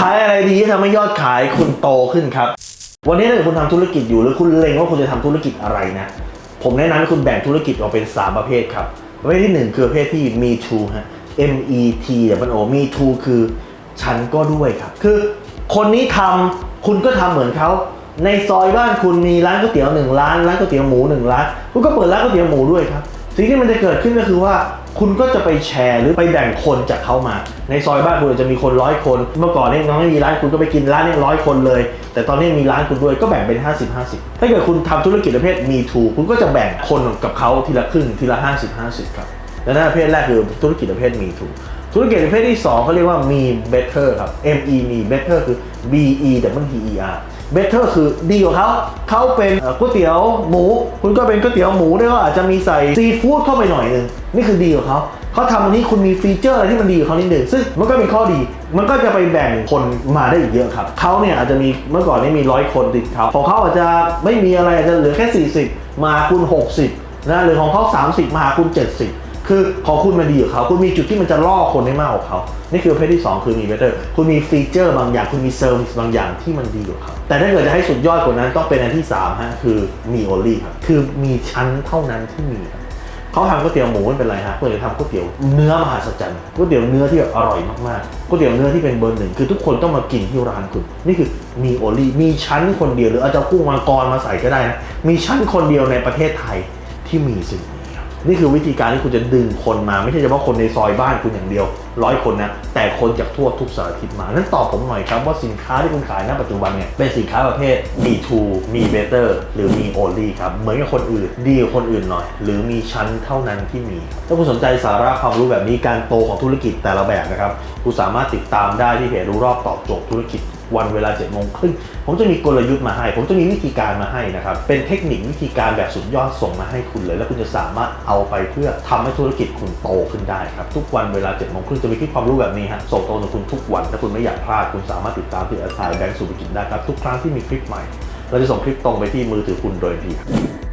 ขายอะไรดีที่ทำให้ยอดขายคุณโตขึ้นครับ วันนี้ถ้าเกิดคุณทำธุรกิจอยู่หรือคุณเล็งว่าคุณจะทำธุรกิจอะไรนะ ผมแนะนำให้คุณแบ่งธุรกิจออกเป็น 3 ประเภทครับประเภทที่ 1 คือประเภทที่ me too ฮะ M E T แต่มันโอ me too คือฉันก็ด้วยครับ คือคนนี้ทำคุณก็ทำเหมือนเขาในซอยบ้านคุณมีร้านก๋วยเตี๋ยวหนึ่งร้านร้านก๋วยเตี๋ยวหมูหนึ่งร้านคุณก็เปิดร้านก๋วยเตี๋ยวหมูด้วยครับ สิ่งที่มันจะเกิดขึ้นก็คือว่า คุณก็จะไปแชร์หรือไปแบ่งคนจากเขามา ในซอยบ้านคุณอาจจะมีคนร้อยคน เมื่อก่อนเนี่ยน้องไม่มีร้านคุณก็ไปกินร้านนี้ร้อยคนเลย แต่ตอนนี้มีร้านคุณด้วยก็แบ่งเป็น 50 50 ถ้าเกิดคุณทำธุรกิจประเภทมีทูคุณก็จะแบ่งคนกับเขาทีละครึ่งทีละ 50 50 ครับและนั่นประเภทแรกคือธุรกิจประเภทมีทู ธุรกิจประเภทที่สองเขาเรียกว่ามี better ครับ M E มี better คือ B E W T E R better คือดีกว่าเขาเขาเป็นก๋วยเตี๋ยวหมู คุณก็เป็นก๋วยเตี๋ยวหมูด้วยว่าอาจจะมีใส่ซีฟู้ดเข้าไปหน่อยหนึงนี่คือดีกว่าเขาเขาทำอันนี้คุณมีฟีเจอร์อะไรที่มันดีกว่าเขานิดหนึ่งซึ่งมันก็เป็นข้อดี มันก็จะไปแบ่งคนมาได้อีกเยอะครับเขาเนี่ยอาจจะมีเมื่อก่อนนี่มีร้อยคนติดเขาของเขาอาจจะไม่มีอะไรอาจจะเหลือแค่ 40 มาคุณ 60นะหรือของเขา30 มาคุณ 70 คือของคุณมันดีกว่เขาคุณมีจุดที่มันจะล่อคนได้มากกว่าเขา นี่คือประเภทที่ 2 คือมี better คุณมีฟีเจอร์บางอย่าง คุณมีเซอร์วิสบางอย่างที่มันดีกว่าเขาแต่ถ้าเกิดจะให้สุดยอดกว่านั้นต้องเป็นอันที่3ฮะคือมี only ครับคือมีชั้นเท่านั้นที่มีครับเขาทำก๋วยเตี๋ยวหมูไม่เป็นไรฮะเพื่อจะทำก๋วยเตี๋ยวเนื้อมหาศจรรย์ก๋วยเตี๋ยวเนื้อที่แบบอร่อยมากๆก๋วยเตี๋ยวเนื้อที่เป็นเบอร์หนึ่งคือทุกคนต้องมากินที่ร้านคุณนี่คือมี only มีชั้นคนเดียวหรืออาจจะกุ้งมังกรมาใส่ก็ได้นะมีชั้นคนเดียวในประเทศไทยที่มีสิ่งนี้ นี่คือวิธีการที่คุณจะดึงคนมา ไม่ใช่เฉพาะคนในซอยบ้านคุณอย่างเดียวร้อยคนนะแต่คนจากทั่วทุกสารทิศมานั้นตอบผมหน่อยครับว่าสินค้าที่คุณขายณปัจจุบันเนี่ยเป็นสินค้าประเภทมีทูมีเบเตอร์หรือมีโอลี่ครับเหมือนกับคนอื่นดีกว่าคนอื่นหน่อย หรือมีชั้นเท่านั้นที่มี ถ้าคุณสนใจสาระความรู้แบบนี้การโตของธุรกิจแต่ละแบบนะครับคุณสามารถติดตามได้ที่เพจรู้รอบตอบโจทย์ธุรกิจ วันเวลา7จ็ดโมงครึ่งผมจะมีกลยุทธ์มาให้ ผมจะมีวิธีการมาให้นะครับ เป็นเทคนิควิธีการแบบสุดยอดส่งมาให้คุณเลย แล้วคุณจะสามารถเอาไปเพื่อทำให้ธุรกิจคุณโตขึ้นได้ครับ ทุกวันเวลา7จ็ดโมงครึ่งจะมีคลิปความรู้แบบนี้ฮะส่งตรงถึงคุณทุกวัน ถ้าคุณไม่อยากพลาดคุณสามารถติดตามที่อาสายแบงก์สุภกิจได้ครับทุกครั้งที่มีคลิปใหม่เราจะส่งคลิปตรงไปที่มือถือคุณโดยทันทีครับ